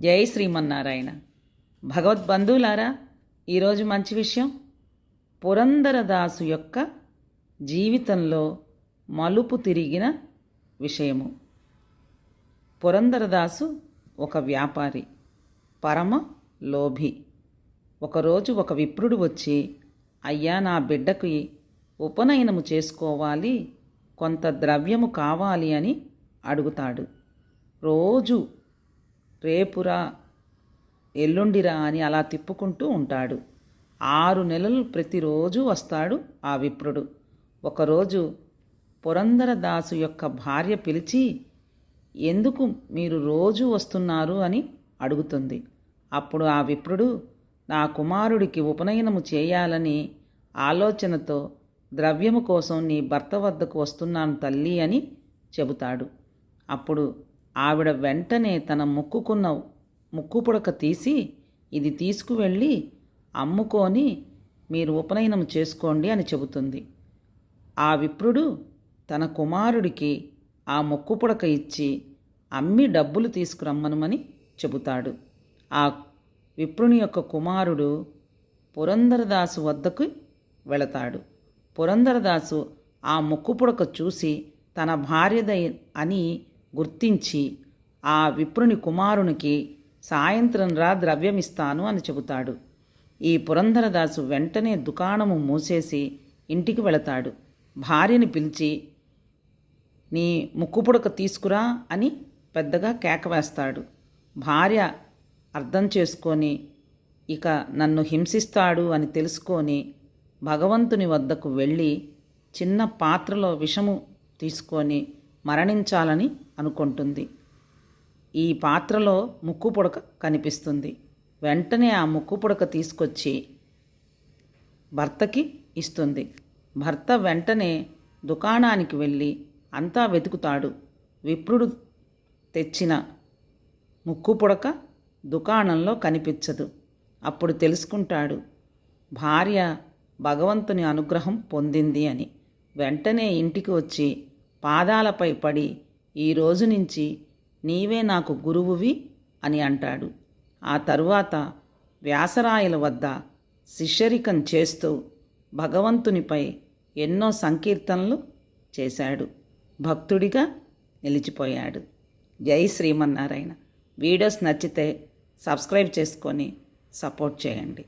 జై శ్రీమన్నారాయణ. భగవద్బంధువులారా ఈరోజు మంచి విషయం. పురందరదాసు యొక్క జీవితంలో మలుపు తిరిగిన విషయము. పురందరదాసు ఒక వ్యాపారి పరమ లోభి. ఒకరోజు ఒక విప్రుడు వచ్చి అయ్యా నా బిడ్డకి ఉపనయనము చేసుకోవాలి కొంత ద్రవ్యము కావాలి అని అడుగుతాడు. రోజు రేపురా ఎల్లుండిరా అని అలా తిప్పుకుంటూ ఉంటాడు. ఆరు నెలలు ప్రతిరోజు వస్తాడు ఆ విప్రుడు. ఒకరోజు పురందరదాసు యొక్క భార్య పిలిచి ఎందుకు మీరు రోజు వస్తున్నారు? అని అడుగుతుంది. అప్పుడు ఆ విప్రుడు నా కుమారుడికి ఉపనయనము చేయాలని ఆలోచనతో ద్రవ్యము కోసం నీ భర్త వద్దకు వస్తున్నాను తల్లి అని చెబుతాడు. అప్పుడు ఆవిడ వెంటనే తన ముక్కుకున్న ముక్కు పుడక తీసి ఇది తీసుకువెళ్ళి అమ్ముకొని మీరు ఉపనయనం చేసుకోండి అని చెబుతుంది. ఆ విప్రుడు తన కుమారుడికి ఆ ముక్కు పుడక ఇచ్చి అమ్మి డబ్బులు తీసుకురమ్మనుమని చెబుతాడు. ఆ విప్రుని యొక్క కుమారుడు పురందరదాసు వద్దకు వెళతాడు. పురందరదాసు ఆ ముక్కు పుడక చూసి తన భార్యద అని గుర్తించి ఆ విప్రుని కుమారునికి సాయంత్రం రా ద్రవ్యమిస్తాను అని చెబుతాడు. ఈ పురంధరదాసు వెంటనే దుకాణము మూసేసి ఇంటికి వెళతాడు. భార్యని పిలిచి నీ ముక్కుపుడక తీసుకురా అని పెద్దగా కేక వేస్తాడు. భార్య అర్థం చేసుకొని ఇక నన్ను హింసిస్తాడు అని తెలుసుకొని భగవంతుని వద్దకు వెళ్ళి చిన్న పాత్రలో విషము తీసుకొని మరణించాలని అనుకుంటుంది. ఈ పాత్రలో ముక్కు పుడక కనిపిస్తుంది. వెంటనే ఆ ముక్కు పుడక తీసుకొచ్చి భర్తకి ఇస్తుంది. భర్త వెంటనే దుకాణానికి వెళ్ళి అంతా వెతుకుతాడు. విప్రుడు తెచ్చిన ముక్కు పుడక దుకాణంలో కనిపించదు. అప్పుడు తెలుసుకుంటాడు భార్య భగవంతుని అనుగ్రహం పొందింది అని. వెంటనే ఇంటికి వచ్చి పాదాలపై పడి ఈ రోజు నుంచి నీవే నాకు గురువువి అని అంటాడు. ఆ తరువాత వ్యాసరాయల వద్ద శిష్యరికం చేస్తూ భగవంతునిపై ఎన్నో సంకీర్తనలు చేశాడు. భక్తుడిగా నిలిచిపోయాడు. జై శ్రీమన్నారాయణ. వీడియోస్ నచ్చితే సబ్స్క్రైబ్ చేసుకొని సపోర్ట్ చేయండి.